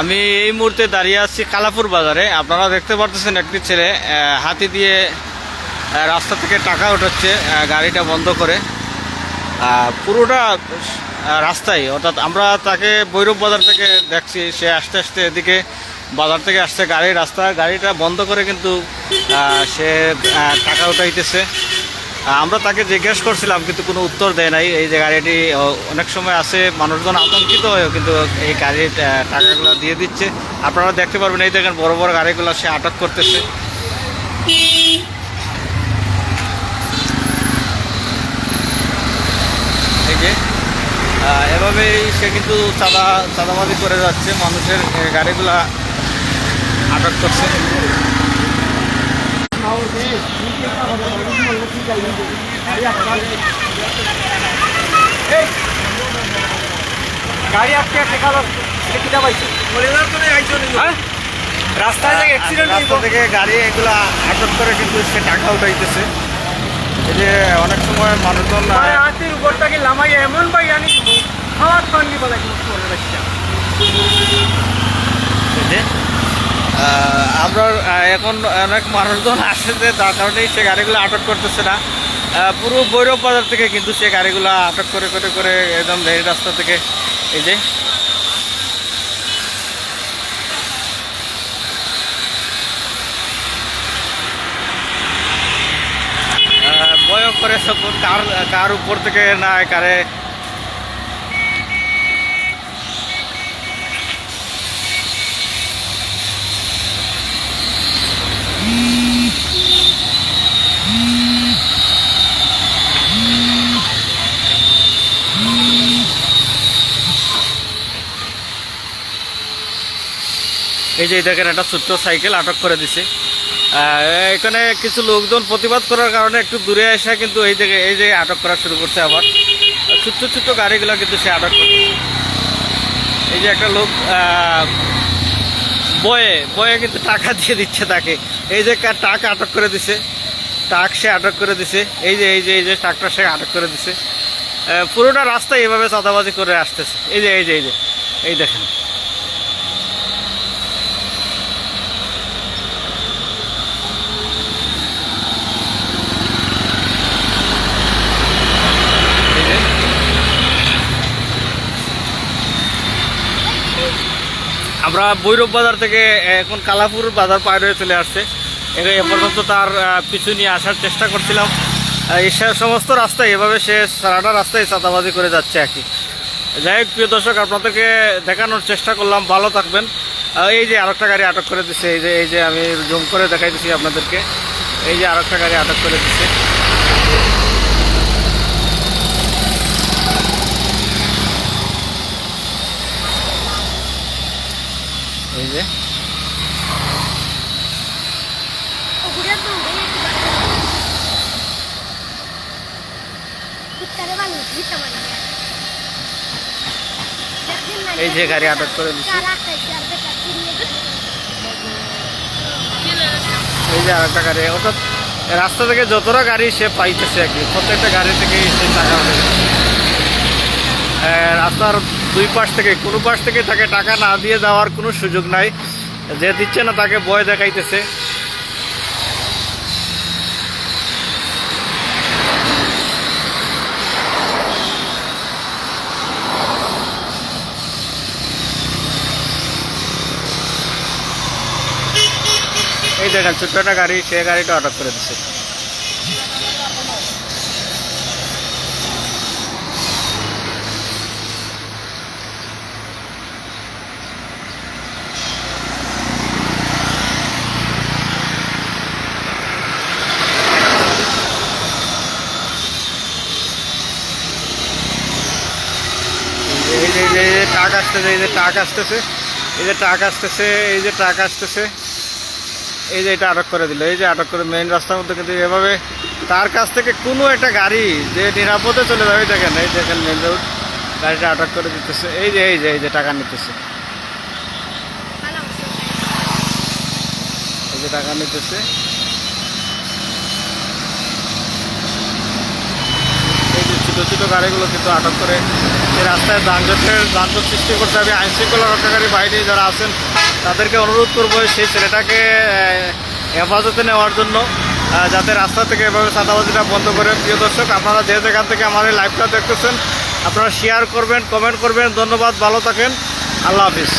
আমি এই মুহূর্তে দাঁড়িয়ে আছি কালাপুর বাজারে। আপনারা দেখতে পারতেছেন একটি ছেলে হাতি দিয়ে রাস্তা থেকে টাকা উঠাচ্ছে গাড়িটা বন্ধ করে। পুরোটা রাস্তায়। অর্থাৎ আমরা তাকে ভৈরব বাজার থেকে দেখছি, সে আস্তে আস্তে এদিকে বাজার থেকে আসছে গাড়ির রাস্তা। গাড়িটা বন্ধ করে কিন্তু সে টাকা উঠাইতেছে। আমরা তাকে জিজ্ঞেস করছিলাম, কিন্তু কোনো উত্তর দেয় নাই। এই যে গাড়িটি অনেক সময় আসে মানুষজন আতঙ্কিত হয়েও, কিন্তু এই গাড়ির টাকাগুলো দিয়ে দিচ্ছে। আপনারা দেখতে পারবেন, এই দেখেন বড় বড় গাড়িগুলো সে আটক করতেছে। এভাবেই সে কিন্তু চাঁদা চাঁদাবাদি করে যাচ্ছে। মানুষের গাড়িগুলা আটক করছে। গাড়ি আটকে টেকা এটা কিটা পাইছে? হ্যাঁ? রাস্তায় যে অ্যাক্সিডেন্ট রাস্তা থেকে গাড়ি এগুলা আটক করে কিন্তু সে টাকা উঠাইতেছে। এই যে অনেক সময় মানুষজন হাতির উপরটাকে লামাই এমন পাই জানি হাত ভাঙ্গি বলে করে আহ, আমরা এখন অনেক মানুষজন আসে যে তার কারণেই সে গাড়িগুলো আটক করতেছে না। পুরো ভৈরব বাজার থেকে কিন্তু সে গাড়িগুলো আটক করে করে করে একদম রেল রাস্তা থেকে এই যে আহ, করে সব কার কার উপর থেকে না কারে এই যে দেখেন একটা ছোট্ট সাইকেল আটক করে দিছে। এখানে কিছু লোকজন প্রতিবাদ করার কারণে একটু দূরে আসা কিন্তু এই যে এই যে আটক করা শুরু করছে আবার। ছোট্ট ছোট্ট গাড়িগুলো কিন্তু সে আটক করছে। এই যে একটা লোক বয়ে বয়ে কিন্তু টাকা দিয়ে দিচ্ছে তাকে। এই যে টাক আটক করে দিছে। টাক সে আটক করে দিছে। এই যে এই যে এই যে টাকটা সে আটক করে দিছে। পুরোটা রাস্তা এভাবে চাঁদাবাজি করে আসতেছে। এই যে এই যে এই যে এই দেখেন এই যে। আমরা ভৈরব বাজার থেকে এখন কালাপুর বাজার পার হয়ে চলে আসছে। এ- পর্যন্ত তার পিছু নিয়ে আসার চেষ্টা করছিলাম। সে- সমস্ত রাস্তায়, এভাবে সে সারাটা রাস্তায় চাঁদাবাজি করে যাচ্ছে আর কি। যাই হোক, প্রিয় দর্শক, আপনাদেরকে দেখানোর চেষ্টা করলাম। ভালো থাকবেন। এই যে আরেকটা গাড়ি আটক করে দিচ্ছে এই যে এই যে আমি জুম করে দেখাই দিচ্ছি আপনাদেরকে। এই যে আরেকটা গাড়ি আটক করে দিচ্ছে এই যে এই যে গাড়ি আটক করে দিচ্ছে এই যে আর একটা গাড়ি, অর্থাৎ রাস্তা থেকে যতটা গাড়ি সে পাইতেছে আর কি, প্রত্যেকটা গাড়ি থেকে সে টাকা রাস্তার দুই পাশ থেকে, কোনো পাশ থেকে তাকে টাকা না দিয়ে যাওয়ার কোনো সুযোগ নাই। যে দিচ্ছে না তাকে ভয় দেখাইতেছে। দেখেন ছোট্ট একটা গাড়ি সে গাড়িটা আটক করে দিচ্ছে এই যে ট্রাক আসতেছে এই যে ট্রাক আসতেছে এই যে ট্রাক আসতেছে এই যে ট্রাক আসতেছে এই যে এটা আটক করে দিল, এই যে আটক করে মেইন রাস্তার মধ্যে কিন্তু এভাবে তার কাছ থেকে কোনো একটা গাড়ি যে নিরাপদে চলে যাবে দেখেন এই দেখেন মেন রোড গাড়িটা আটক করে দিতেছে। এই যে এই যে এই যে টাকা নিতেছে। এই যে টাকা নিতেছে এই যে ছোটো ছোটো গাড়িগুলো কিন্তু আটক করে এই রাস্তায় যানজটের যানজট সৃষ্টি করতে হবে। আইনশৃঙ্খলা রক্ষাকারী বাহিনী যারা আছেন, তাদেরকে অনুরোধ করব সেই ছেলেটাকে হেফাজতে নেওয়ার জন্য যাতে রাস্তা থেকে এভাবে চাঁদাবাজিটা বন্ধ করে প্রিয় দর্শক, আপনারা যে যেখান থেকে আমাদের লাইভটা দেখতেছেন, আপনারা শেয়ার করবেন কমেন্ট করবেন। ধন্যবাদ, ভালো থাকেন। আল্লাহ হাফিজ।